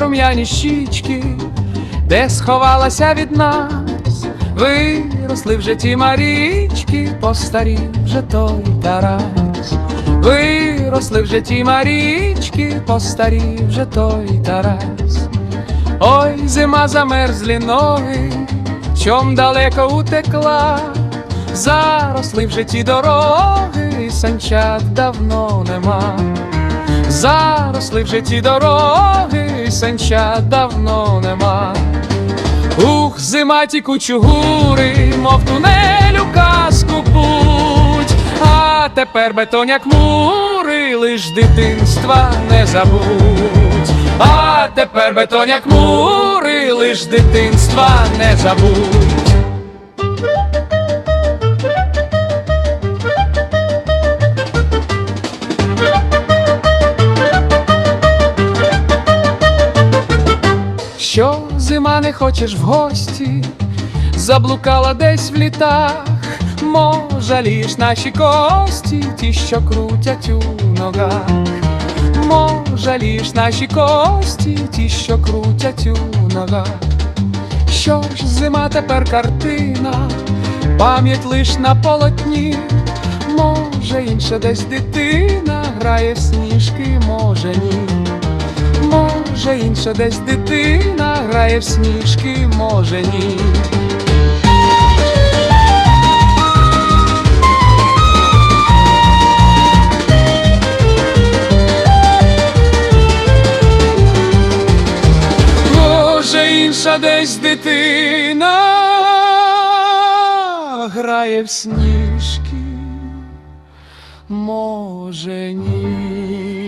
рум'яні щічки, де сховалася від нас, виросли вже ті марічки, постарів вже той Тарас, виросли вже ті марічки, постарів вже той Тарас. Ой, зима замерзлі ноги, чом далеко утекла, заросли вже ті дороги, і санчат давно нема. Заросли вже ті дороги, і санчат давно нема. Ух, зима ті кучугури, мов тунелю казку путь, а тепер бетоняк мури, лиш дитинства не забудь, а тепер бетоняк мури, лиш дитинства не забудь. Що зима не хочеш в гості, заблукала десь в літах, може ліж наші кості, ті, що крутять у ногах, може ліж наші кості, ті, що крутять у ногах. Що ж зима тепер картина, пам'ять лиш на полотні, може інша десь дитина грає сніжки, може ні. Може, інша десь дитина грає в сніжки, може ні. Може, інша десь дитина грає в сніжки, може ні.